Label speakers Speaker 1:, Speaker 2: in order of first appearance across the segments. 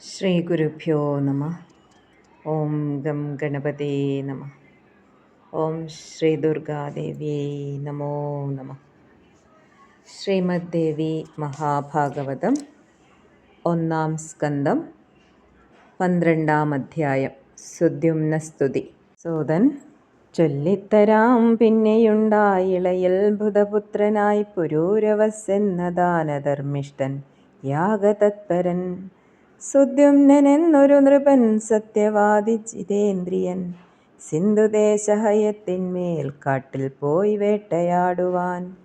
Speaker 1: ശ്രീഗുരുഭ്യോ നമ. ഓം ഗം ഗണപതേ നമ. ഓം ശ്രീ ദുർഗാദേവിയേ നമോ നമ. ശ്രീമദ് ദേവി മഹാഭാഗവതം ഒന്നാം സ്കന്ധം പന്ത്രണ്ടാം അധ്യായം. സുദ്യുമ്നസ്തുതി സൂതൻ ചൊല്ലിത്തരാം പിന്നെയുണ്ടായിളയിൽ ബുധപുത്രനായി പുരൂരവസ് ദാനധർമ്മിഷ്ടൻ യാഗതത്പരൻ സുദ്യുമ്നനെന്നൊരു നൃപൻ സത്യവാദി ജിതേന്ദ്രിയൻ സിന്ധുദേശഹയത്തിന്മേൽ കാട്ടിൽ പോയി വേട്ടയാടുവാൻ.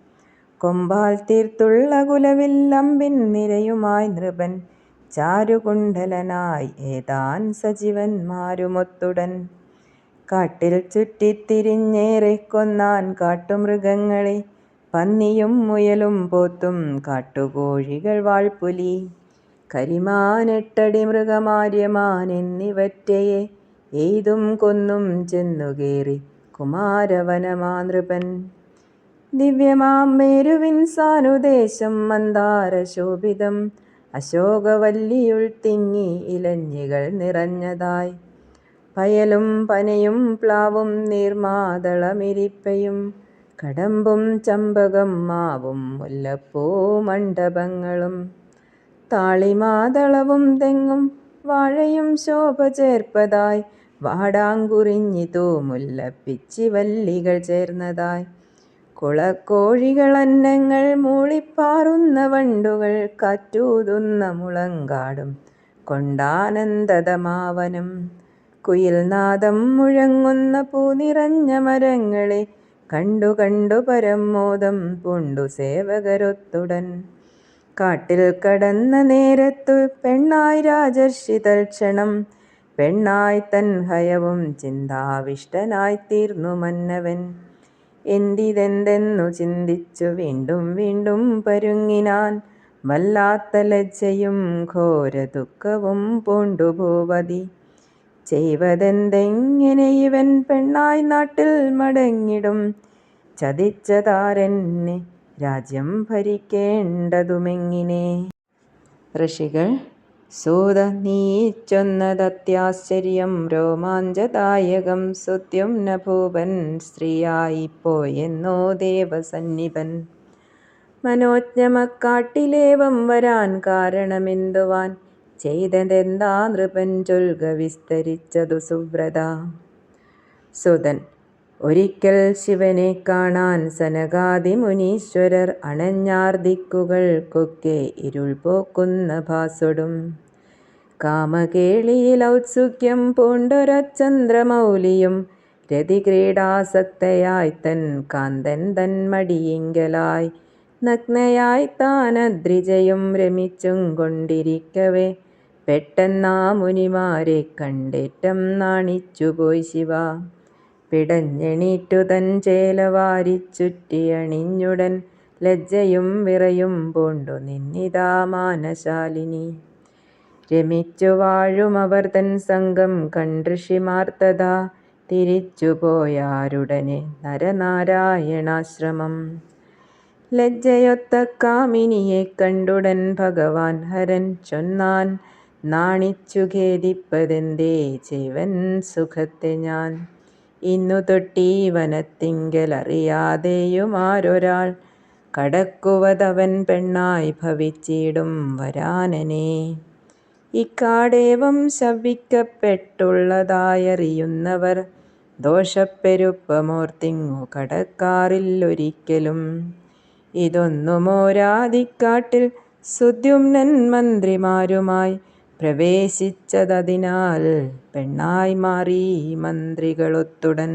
Speaker 1: കൊമ്പാൽ തീർത്തുള്ള കുലവിൽ അമ്പിൻ നിരയുമായി നൃപൻ. ചാരുകുണ്ടലനായി ഏതാൻ സജീവന്മാരുമൊത്തുടൻ. കാട്ടിൽ ചുറ്റിത്തിരിഞ്ഞേറെ കൊന്നാൻ കാട്ടുമൃഗങ്ങളെ പന്നിയും മുയലും പോത്തും കാട്ടുകോഴികൾ വാൾപുലി. കരിമാനെട്ടടി മൃഗമാര്യമാൻ എന്നിവറ്റയെ എയ്തും കൊന്നും ചെന്നുകേറി കുമാരവനമാതൃപൻ. ദിവ്യമാം മേരുവിൻ സാനുദേശം മന്ദാരശോഭിതം അശോകവല്ലിയുൾ തിങ്ങി ഇലഞ്ഞികൾ നിറഞ്ഞതായി. പയലും പനയും പ്ലാവും നീർമാതളമിരിപ്പയും കടമ്പും ചമ്പകം മാവും മുല്ലപ്പൂ മണ്ഡപങ്ങളും താളിമാതളവും തെങ്ങും വാഴയും ശോഭ ചേർപ്പതായി. വാടാങ്കുറിഞ്ഞിതോ മുല്ലപ്പിച്ചി വല്ലികൾ ചേർന്നതായി. കുളക്കോഴികൾ അന്നങ്ങൾ മൂളിപ്പാറുന്ന വണ്ടുകൾ കാറ്റൂതുന്ന മുളങ്കാടും കൊണ്ടാനന്ദതമാവനം. കുയിൽനാദം മുഴങ്ങുന്ന പൂനിറഞ്ഞ മരങ്ങളെ കണ്ടു കണ്ടു പരമോദം പൂണ്ടു സേവകരൊത്തുടൻ. കാട്ടിൽ കടന്ന നേരത്തു പെണ്ണായി രാജർഷി തൽക്ഷണം പെണ്ണായി തൻ ഹയവും ചിന്താവിഷ്ടനായി തീർന്നു മന്നവൻ. എന്തിതെന്തെന്നു ചിന്തിച്ചു വീണ്ടും വീണ്ടും പരുങ്ങിനാൻ. വല്ലാത്ത ലജ്ജയും ഘോര ദുഃഖവും പൂണ്ടു ഭൂപതി. ചെയ്വതെന്തെങ്ങനെ ഇവൻ പെണ്ണായി നാട്ടിൽ മടങ്ങിടും. ചതിച്ചതാരെന്നെ രാജ്യം ഭരിക്കേണ്ടതുമെങ്ങിനെ? ഋഷികൾ സൂത നീച്ചൊന്നതത്യാശ്ചര്യം രോമാഞ്ചദായകം സുത്യം നഭൂപൻ സ്ത്രീയായിപ്പോയെന്നോ ദേവസന്നിപൻ മനോജ്ഞമക്കാട്ടിലേവം വരാൻ കാരണമെന്തുവാൻ? ചെയ്തതെന്താ നൃപൻ ചൊൽക വിസ്തരിച്ചതു സുവ്രത. സുതൻ ഒരിക്കൽ ശിവനെ കാണാൻ സനകാദി മുനീശ്വരർ അണഞ്ഞാർ ദിക്കുകൾക്കൊക്കെ ഇരുൾ പോക്കുന്ന ഭാസൊടും. കാമകേളിയിൽ ഔത്സുക്യം പൂണ്ടൊരച്ചന്ദ്രമൗലിയും രതിക്രീഡാസക്തയായി തൻ കാന്തൻ തൻ മടിയിങ്കലായി നഗ്നയായി താനദ്രിജയും രമിച്ചും കൊണ്ടിരിക്കവേ. പെട്ടെന്നാ മുനിമാരെ കണ്ടേറ്റം നാണിച്ചുപോയി ശിവ. പിടഞ്ഞെണീറ്റു തൻ ചേലവാരിച്ചുറ്റിയണിഞ്ഞുടൻ ലജ്ജയും വിറയും പൂണ്ടു നിന്നിതാ മാനശാലിനി. രമിച്ചു അവർ തൻ സംഘം കണ്ടൃഷിമാർത്തത തിരിച്ചുപോയാരുടനെ നരനാരായണാശ്രമം. ലജ്ജയൊത്ത കാമിനിയെ കണ്ടുടൻ ഭഗവാൻ ഹരൻ ചൊന്നാൻ നാണിച്ചു ഖേദിപ്പതെന്തേ ജീവൻ സുഖത്തെ ഞാൻ. ഇന്നു തൊട്ടീ വനത്തിങ്കലറിയാതെയുമാരൊരാൾ കടക്കുവതവൻ പെണ്ണായി ഭവിച്ചിടും വരാനനെ. ഇക്കാടേവം ശവിക്കപ്പെട്ടുള്ളതായറിയുന്നവർ ദോഷപ്പെരുപ്പമോർത്തിങ്ങു കടക്കാറില്ലൊരിക്കലും ഇതൊന്നുമോരാതിക്കാട്ടിൽ സുദ്യുമ്നൻ മന്ത്രിമാരുമായി പ്രവേശിച്ചതതിനാൽ പെണ്ണായി മാറി മന്ത്രികളൊത്തുടൻ.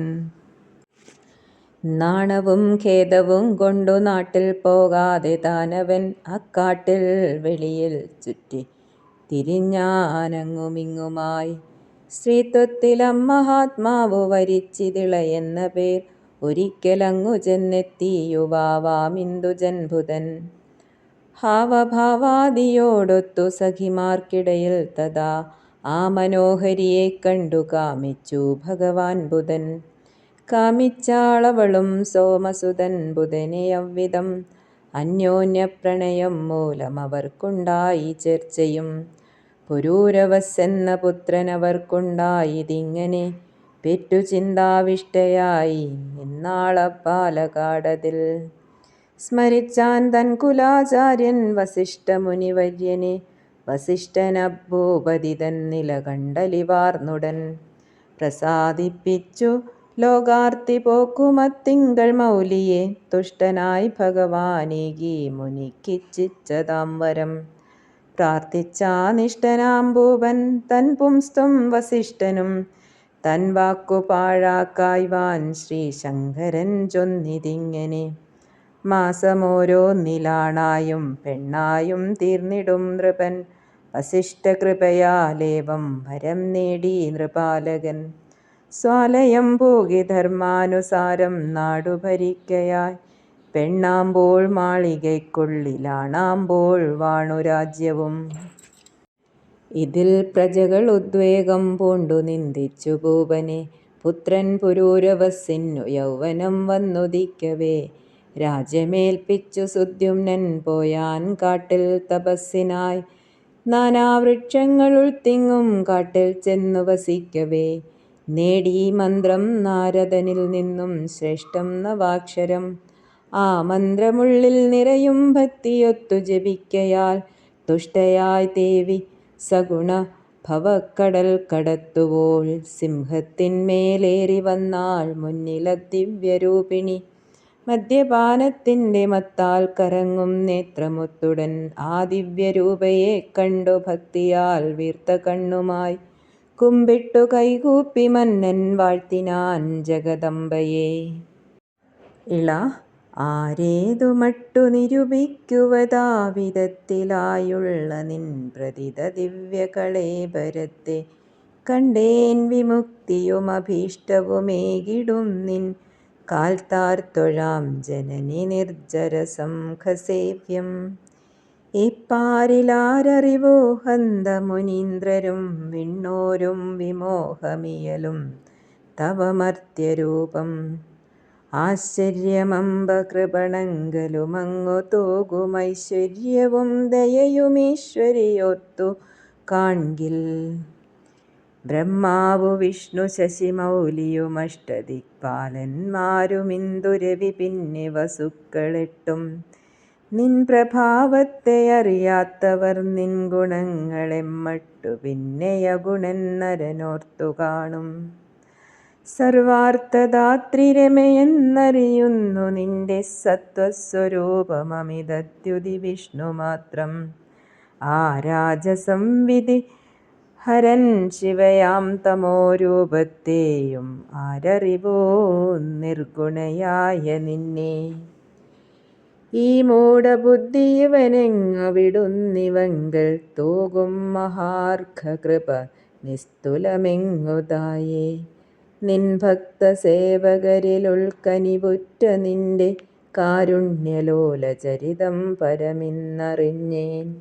Speaker 1: നാണവും ഖേദവും കൊണ്ടു നാട്ടിൽ പോകാതെ താനവൻ അക്കാട്ടിൽ വെളിയിൽ ചുറ്റി തിരിഞ്ഞാനങ്ങുമിങ്ങുമായി. സ്ത്രീത്വത്തിലമ്മഹാത്മാവു വരിച്ചിതിളയെന്ന പേർ ഒരിക്കലങ്ങു ചെന്നെത്തി യുവാവാമിന്ദുജൻഭുതൻ. ഹാവഭാവാദിയോടൊത്തു സഖിമാർക്കിടയിൽ തഥാ ആ മനോഹരിയെ കണ്ടു കാമിച്ചു ഭഗവാൻ ബുധൻ. കാമിച്ചാളവളും സോമസുതൻ ബുധനെ അന്യോന്യ അന്യോന്യപ്രണയം മൂലം അവർക്കുണ്ടായി ചർച്ചയും. പുരൂരവസ്സെന്ന പുത്രനവർക്കുണ്ടായതിങ്ങനെ പെറ്റു ചിന്താവിഷ്ടയായി നിന്നാളപ്പാലകാടതിൽ സ്മരിച്ചാൻ തൻ കുലാചാര്യൻ വസിഷ്ഠമുനിവര്യനെ വസിഷ്ഠനഭൂപതി തന്നില കണ്ടലിവാർന്നുടൻ പ്രസാദിപ്പിച്ചു ലോകാർത്തി പോക്കുമത്തിങ്കൾ മൗലിയെ. തുഷ്ടനായി ഭഗവാനേകി മുനിക്കിച്ചിച്ചതാം വരം. പ്രാർത്ഥിച്ചാ നിഷ്ഠനാംബൂപൻ തൻ പുംസ്തും വസിഷ്ഠനും. തൻ വാക്കു പാഴാക്കായ്വാൻ ശ്രീശങ്കരൻ ചൊന്നിതിങ്ങനെ. മാസമോരോന്നിലാണായും പെണ്ണായും തീർന്നിടും നൃപൻ. വസിഷ്ഠകൃപയാലേവം വരം നേടി നൃപാലകൻ. സ്വാലയം പോകി ധർമാനുസാരം നാടു ഭരിക്കയായി പെണ്ണാമ്പോൾ മാളികയ്ക്കുള്ളിലാണാമ്പോൾ വാണുരാജ്യവും. ഇതിൽ പ്രജകൾ ഉദ്വേഗം പൂണ്ടു നിന്ദിച്ചു ഭൂപനെ. പുത്രൻ പുരൂരവസിന്നു യൗവനം വന്നുദിക്കവേ. രാജ്യമേൽപ്പിച്ചു സുദ്യുമ്നൻ പോയാൻ കാട്ടിൽ തപസ്സിനായി. നാനാവൃക്ഷങ്ങളുൾ തിങ്ങും കാട്ടിൽ ചെന്നു വസിക്കവേ. നേടി മന്ത്രം നാരദനിൽ നിന്നും ശ്രേഷ്ഠം നവാക്ഷരം. ആ മന്ത്രമുള്ളിൽ നിറയും ഭക്തിയൊത്തു ജപിക്കയാൽ തുഷ്ടയായി ദേവി സഗുണ ഭവക്കടൽ കടത്തുവോൾ. സിംഹത്തിന്മേലേറി വന്നാൾ മുന്നിലദിവ്യരൂപിണി മദ്യപാനത്തിന്റെ മത്താൽ കരങ്ങും നേത്രമുത്തുടൻ. ആ ദിവ്യരൂപയെ കണ്ടു ഭക്തിയാൽ വീർത്ത കണ്ണുമായി. കുമ്പിട്ടു കൈകൂപ്പി മന്നൻ വാഴ്ത്തിനാൻ ജഗദംബയെ ഇള ആരേതു മട്ടു നിരൂപിക്കുവതാ നിരൂപിക്കുവതാവിധത്തിലായുള്ള നിൻ പ്രതിത ദിവ്യകളേബരത്തെ കണ്ടേൻ വിമുക്തിയുമഭീഷ്ടവുമേകിടും നിൻ കാൽത്താർത്തൊഴാം ജനനി നിർജരസംഘസേവ്യം ഇപ്പാരിലാരറിവോ ഹന്ത മുനീന്ദ്രരും വിണ്ണോരും വിമോഹമിയലും തവമർത്യരൂപം. ആശ്ചര്യമമ്പ കൃപണങ്കലുമങ്ങു തൂകുമൈശ്വര്യവും ദയയുമീശ്വരിയോർത്തു കാൺകിൽ. ബ്രഹ്മാവു വിഷ്ണു ശശിമൗലിയുമഷ്ടദിക്പാലന്മാരുമിന്ദുരവി പിന്നെ വസുക്കളെട്ടും നിൻ പ്രഭാവത്തെ അറിയാത്തവർ നിൻ ഗുണങ്ങളെമ്മട്ടു പിന്നെയ നരനോർത്തു കാണും. സർവാർത്ഥദാത്രിരമയെന്നറിയുന്നു നിന്റെ സത്വസ്വരൂപമമിതദ്യുതി വിഷ്ണു മാത്രം. ആ രാജസംവിധി ഹരൻ ശിവയാം തമോരൂപത്തെയും ആരറിവോ നിർഗുണയായ നിന്നെ. ഈ മൂഢബുദ്ധിയവനെങ്ങവിടുന്നിവങ്കൽ തൂകും മഹാർഘകൃപ നിസ്തുലമെങ്ങുതായേ. നിൻ ഭക്ത ഭക്തസേവകരിലുൾക്കനിവുറ്റ നിന്റെ കാരുണ്യലോലചരിതം പരമിന്നറിഞ്ഞേൻ.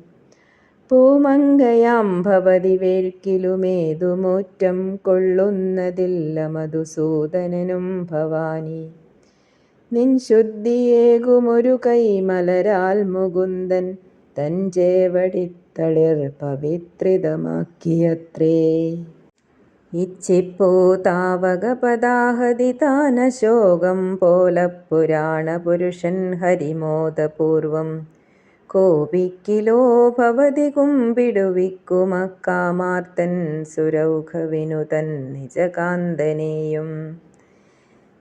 Speaker 1: പൂമങ്കയാം ഭവതി വേൾക്കിലുമേതുമൂറ്റം കൊള്ളുന്നതില്ല മധുസൂദനനും ഭവാനി. നിൻ ശുദ്ധിയേകുമൊരു കൈമലരാൽ മുകുന്ദൻ തൻ തളിർ പവിത്രിതമാക്കിയത്രേ. ഇച്ഛിപ്പൂ താവകപദാഹതി താനശോകം പോലപ്പുരാണപുരുഷൻ ഹരിമോദപൂർവം കോപിക്കിലോ ഭവതി കുമ്പിടുവിക്കുമക്കാമാർത്തൻ സുരൗഘവിനുതൻ നിജകാന്തനെയും.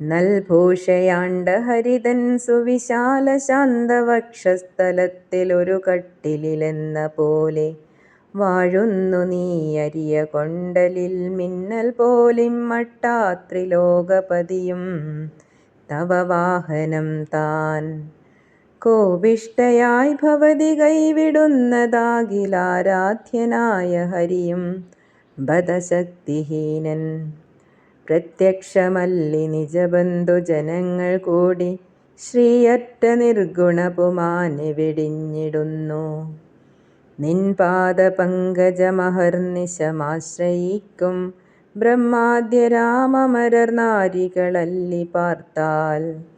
Speaker 1: നൽഭൂഷയാണ്ട ഹരിതൻ സുവിശാല ശാന്തവക്ഷസ്ഥലത്തിലൊരു കട്ടിലിലെന്ന പോലെ വാഴുന്നു നീ അരിയ കൊണ്ടലിൽ മിന്നൽ പോലും മട്ടാത്രിലോകപതിയും. തവ വാഹനം താൻ കോപിഷ്ടയായി ഭവതി കൈവിടുന്നതാകിലാരാധ്യനായ ഹരിയും ബദശക്തിഹീനൻ പ്രത്യക്ഷമല്ലി നിജബന്ധുജനങ്ങൾ കൂടി ശ്രീയറ്റ നിർഗുണപുമാനെ വെടിഞ്ഞിടുന്നു. നിൻ പാദപങ്കജമഹർനിശമാശ്രയിക്കും ബ്രഹ്മാദ്യരാമമരർ നാരികളല്ലി പാർത്താൽ.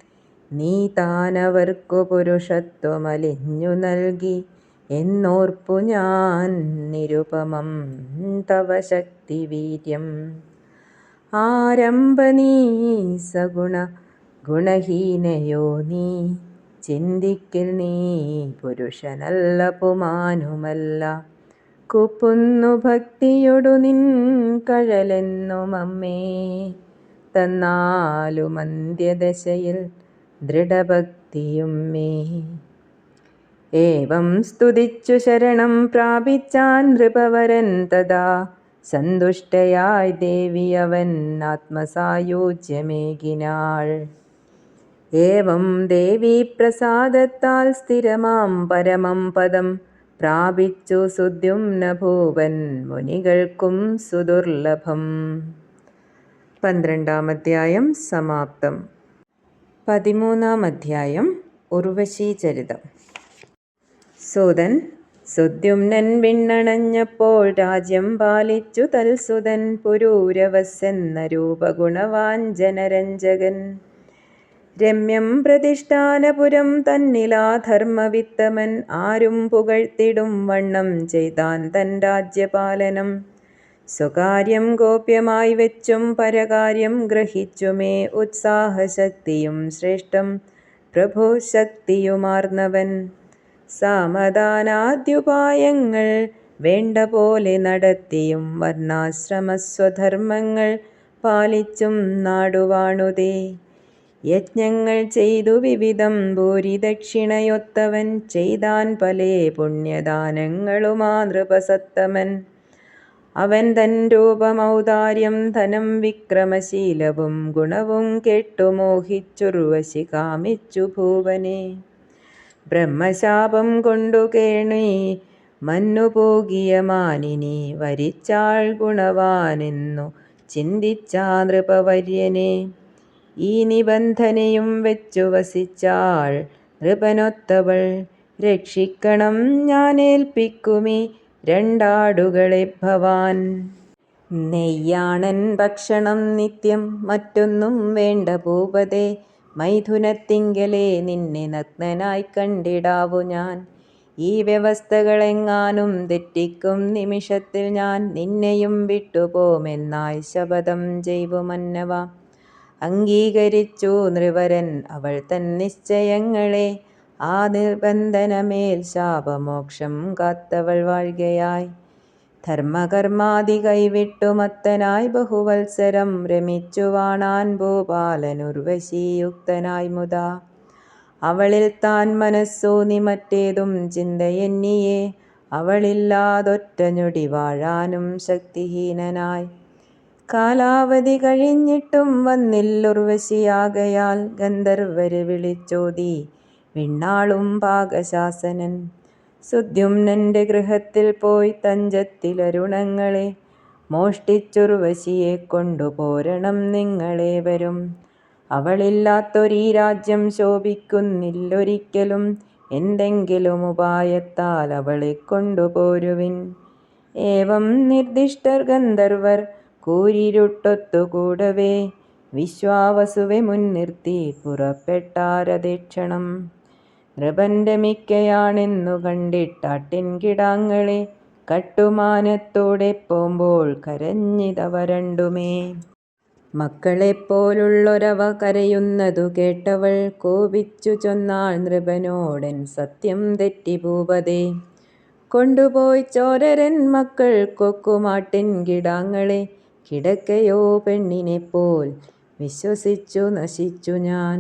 Speaker 1: നീ താനവർക്കു പുരുഷത്വമലിഞ്ഞു നൽകി. എന്നോർപ്പു ഞാൻ നിരുപമം തവ ശക്തിവീര്യം. ആരംഭ നീ സഗുണ ഗുണഹീനയോ നീ? ചിന്തിക്കിൽ നീ പുരുഷനല്ല പുമാനുമല്ല. കുപ്പുന്നു ഭക്തിയൊടു നിൻ കഴലെന്നുമമ്മേ തന്നാലും അന്ത്യദശയിൽ ദൃഢഭക്തിയും മേ. ഏവം സ്തുതിച്ചു ശരണം പ്രാപിച്ചാൻ നൃപവരൻ തഥാ. സന്തുഷ്ടയായി ദേവി അവൻ ആത്മസായുജ്യമേകിനാൾ. ഏവം ദേവി പ്രസാദത്താൽ സ്ഥിരമാം പരമം പദം. പ്രാപിച്ചു സുദ്യുമ്ന ഭൂവൻ മുനികൾക്കും സുദുർലഭം. പന്ത്രണ്ടാം അധ്യായം സമാപ്തം. പതിമൂന്നാം അധ്യായം ഉർവശീചരിതം സുതൻ സുദ്യുമ്നൻ വിണ്ണണഞ്ഞപ്പോൾ രാജ്യം പാലിച്ചു തൽസുതൻ പുരൂരവസെന്ന രൂപഗുണവാൻ ജനരഞ്ജകൻ രമ്യം പ്രതിഷ്ഠാനപുരം തന്നിലാധർമ്മവിത്തമൻ ആരും പുകഴ്ത്തിടും വണ്ണം ചെയ്താൻ തൻ രാജ്യപാലനം. സ്വകാര്യം ഗോപ്യമായി വെച്ചും പരകാര്യം ഗ്രഹിച്ചുമേ ഉത്സാഹശക്തിയും ശ്രേഷ്ഠം പ്രഭുശക്തിയുമാർന്നവൻ. സാമദാനാദ്യുപായങ്ങൾ വേണ്ട പോലെ നടത്തിയും വർണാശ്രമസ്വധർമ്മങ്ങൾ പാലിച്ചും നാടുവാണുതേ. യജ്ഞങ്ങൾ ചെയ്തു വിവിധം ഭൂരിദക്ഷിണയൊത്തവൻ ചെയ്താൻ പലേ പുണ്യദാനങ്ങളുമാ നൃപസത്തമൻ. അവൻ തൻ രൂപമൗദാര്യം ധനം വിക്രമശീലവും ഗുണവും കേട്ടു മോഹിച്ചുർവശി കാമിച്ചു ഭൂവനെ. ബ്രഹ്മശാപം കൊണ്ടു കേണി മന്നുപോകിയ മാനിനി വരിച്ചാൾ ഗുണവാനെന്നു ചിന്തിച്ചാ നൃപവര്യനെ. ഈ നിബന്ധനയും വെച്ചു വസിച്ചാൾ നൃപനൊത്തവൾ രക്ഷിക്കണം ഞാനേൽപ്പിക്കുമി രണ്ടാടുകളെ ഭവാൻ. നെയ്യാണൻ ഭക്ഷണം നിത്യം മറ്റൊന്നും വേണ്ട ഭൂപതേ. മൈഥുനത്തിങ്കലെ നിന്നെ നഗ്നനായി കണ്ടിടാവു ഞാൻ. ഈ വ്യവസ്ഥകളെങ്ങാനും തെറ്റിക്കും നിമിഷത്തിൽ ഞാൻ. നിന്നെയും വിട്ടുപോമെന്നായി ശപഥം ചെയ്തു മന്നവ. അംഗീകരിച്ചു നൃവരൻ അവൾ തൻ നിശ്ചയങ്ങളെ. ആ നിർബന്ധനമേൽ ശാപമോക്ഷം കാത്തവൾ വാഴുകയായി. ധർമ്മകർമാതി കൈവിട്ടു മത്തനായി ബഹുവത്സരം രമിച്ചു വാണാൻ ഭൂപാലനുർവശീയുക്തനായി മുതാ. അവളിൽ താൻ മനസ്സൂന്നി മറ്റേതും ചിന്തയെന്നിയെ അവളില്ലാതൊറ്റ ഞൊടി വാഴാനും ശക്തിഹീനനായി. കാലാവധി കഴിഞ്ഞിട്ടും വന്നില്ലുർവശിയാകയാൽ ഗന്ധർവര് വിളിച്ചോതി വിണ്ണാളും പാകശാസനൻ. സുദ്യുംനന്റെ ഗൃഹത്തിൽ പോയി തഞ്ചത്തിലരുണങ്ങളെ മോഷ്ടിച്ചുർവശിയെ കൊണ്ടുപോരണം നിങ്ങളെ വരും അവളില്ലാത്തൊരീ രാജ്യം ശോഭിക്കുന്നില്ലൊരിക്കലും എന്തെങ്കിലും ഉപായത്താൽ അവളെ കൊണ്ടുപോരുവിൻ ഏവം നിർദ്ദിഷ്ടർ ഗന്ധർവർ കൂരിരുട്ടൊത്തുകൂടവേ. വിശ്വാവസുവെ മുൻനിർത്തി പുറപ്പെട്ടാരതീക്ഷണം നൃപന്റെ മിക്കയാണെന്നു കണ്ടിട്ടാട്ടിൻകിടാങ്ങളെ കട്ടുമാനത്തോടെ പോമ്പോൾ കരഞ്ഞിതവ രണ്ടുമേ. മക്കളെപ്പോലുള്ളൊരവ കരയുന്നതു കേട്ടവൾ കോപിച്ചു ചൊന്നാൾ നൃപനോടൻ സത്യം തെറ്റി ഭൂപതേ കൊണ്ടുപോയി ചോരരൻ മക്കൾ കൊക്കുമാട്ടിൻ കിടാങ്ങളെ കിടക്കയോ പെണ്ണിനെപ്പോൽ വിശ്വസിച്ചു നശിച്ചു ഞാൻ.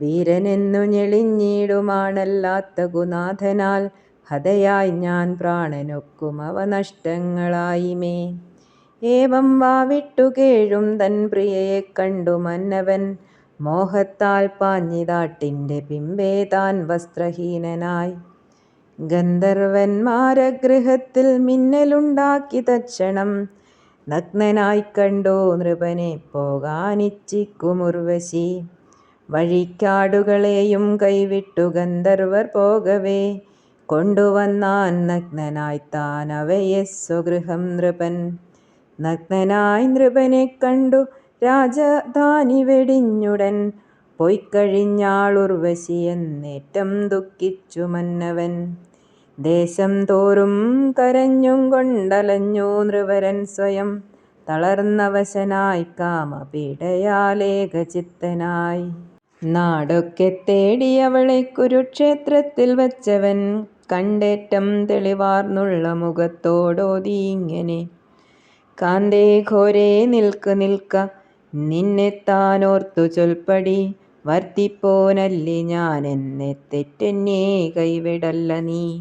Speaker 1: വീരനെന്നു ഞെളിഞ്ഞിടുമാണല്ലാത്ത ഗുനാഥനാൽ ഹതയായി ഞാൻ പ്രാണനൊക്കും നഷ്ടങ്ങളായി മേ ഏവം വാവിട്ടു കേഴും തൻ പ്രിയയെ കണ്ടു മന്നവൻ. മോഹത്താൽ പാഞ്ഞിതാട്ടിന്റെ പിമ്പേ താൻ വസ്ത്രഹീനനായി. ഗന്ധർവന്മാരഗൃഹത്തിൽ മിന്നലുണ്ടാക്കി തക്ഷണം നഗ്നനായി കണ്ടോ നൃപനെ പോകാനിച്ചിക്കുമുർവശി. വഴിക്കാടുകളെയും കൈവിട്ടു ഗന്ധർവർ പോകവേ. കൊണ്ടുവന്നാൻ നഗ്നനായി താൻ അവയെ സ്വഗൃഹം നൃപൻ. നഗ്നനായി നൃപനെ കണ്ടു രാജധാനി വെടിഞ്ഞുടൻ. പൊയ്ക്കഴിഞ്ഞാളുർവശി എന്നേറ്റം ദുഃഖിച്ചു മന്നവൻ. ദേശം തോറും കരഞ്ഞും കൊണ്ടലഞ്ഞു നൃവരൻ സ്വയം. തളർന്നവശനായി കാമപീഡയാലേകചിത്തനായി നാടൊക്കെ തേടി അവളെ കുരുക്ഷേത്രത്തിൽ വച്ചവൻ കണ്ടേറ്റം തെളിവാർന്നുള്ള മുഖത്തോടോതി ഇങ്ങനെ. കാന്തേ ഘോരേ നിൽക്ക് നിൽക്ക. നിന്നെ താനോർത്തു ചൊൽപ്പടി. വർത്തിപ്പോനല്ലേ ഞാൻ എന്നെ തെറ്റെന്നേ കൈവിടല്ല നീ.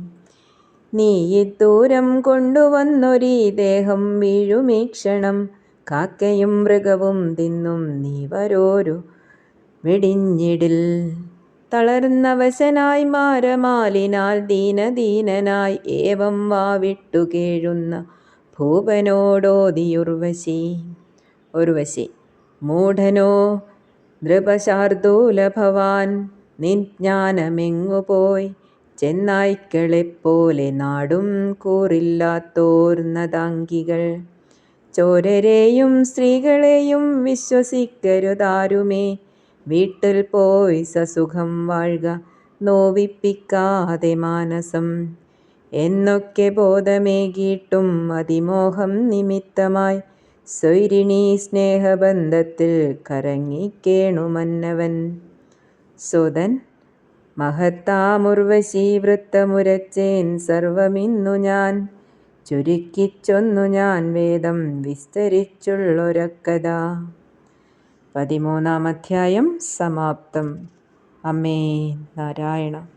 Speaker 1: നീ ഇത്തൂരം കൊണ്ടുവന്നൊരീ ദേഹം വീഴുമീക്ഷണം കാക്കയും മൃഗവും തിന്നും നീ വരോരു. വെടിഞ്ഞിടിൽ തളർന്നവശനായി മാരമാലിനാൽ ദീനദീനനായി ഏവം വാവിട്ടു കേഴുന്ന ഭൂപനോടോതിയുർവശി. ഉർവശി മൂഢനോ നൃപശാർദൂലഭവാൻ നിജ്ഞാനമെങ്ങുപോയി ചെന്നായ്ക്കളെപ്പോലെ നാടും കൂറില്ലാത്തോർന്നതാങ്കികൾ. ചോരരെയും സ്ത്രീകളെയും വിശ്വസിക്കരുതാരുമേ? വീട്ടിൽ പോയി സസുഖം വാഴുക നോവിപ്പിക്കാതെ മാനസം. എന്നൊക്കെ ബോധമേകിയിട്ടും അതിമോഹം നിമിത്തമായി സ്വൈരിണീ സ്നേഹബന്ധത്തിൽ കറങ്ങിക്കേണുമന്നവൻ സുതൻ മഹത്താമുർവശീ വൃത്തമുരച്ചേൻ സർവമിന്നു ഞാൻ. ചുരുക്കിച്ചൊന്നു ഞാൻ വേദം വിസ്തരിച്ചുള്ളൊരക്കഥ. പതിമൂന്നാം അധ്യായം സമാപ്തം. അമ്മേ നാരായണ.